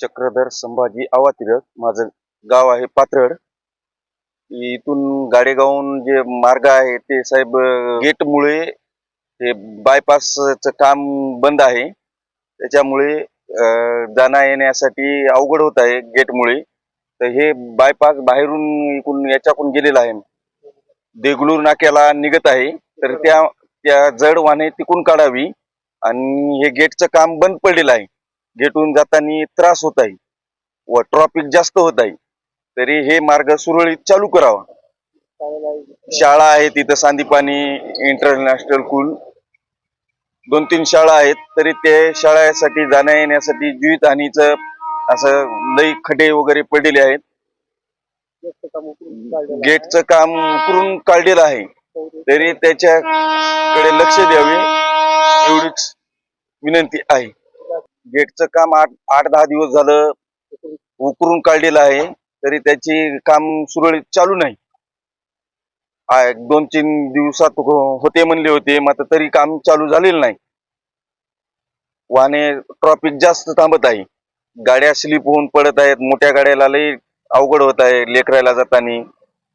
चक्रधर संभाजी आवातिरक माझं गाव आहे पात्रड इथून गाडेगावून जे मार्ग आहे ते साहेब गेटमुळे हे बायपासचं काम बंद आहे. त्याच्यामुळे जाण्या येण्यासाठी अवघड होत आहे गेटमुळे. तर हे बायपास बाहेरून इकडून याच्याकडून गेलेलं आहे. देगलूर नाक्याला निघत आहे. तर त्या त्या जड वाहने तिकून काढावी. आणि हे गेटचं काम बंद पडलेलं आहे. गेटून जाताना त्रास होत आहे व ट्रॉफिक जास्त होत आहे तरी हे मार्ग सुरळीत चालू करावा. शाळा आहे तिथं सांदीपाणी इंटरनॅशनल स्कूल दोन तीन शाळा आहेत तरी ते शाळेसाठी जाण्या येण्यासाठी जीवित हानीचं असं लई खड्डे वगैरे पडलेले आहेत. गेटचं काम करून काढलेलं आहे तरी त्याच्याकडे लक्ष द्यावे एवढीच विनंती आहे. गेटचं काम आठ आठ दहा दिवस झालं. उकरून काढलेलं आहे. तरी त्याची काम सुरळीत चालू नाही. दोन तीन दिवसात हो, होते म्हणले होते. मात्र तरी काम चालू झालेलं नाही. वाहने ट्रॉफिक जास्त थांबत आहे. गाड्या स्लिप होऊन पडत आहेत. मोठ्या गाड्याला लई अवघड होत आहे. लेकरायला जाताना.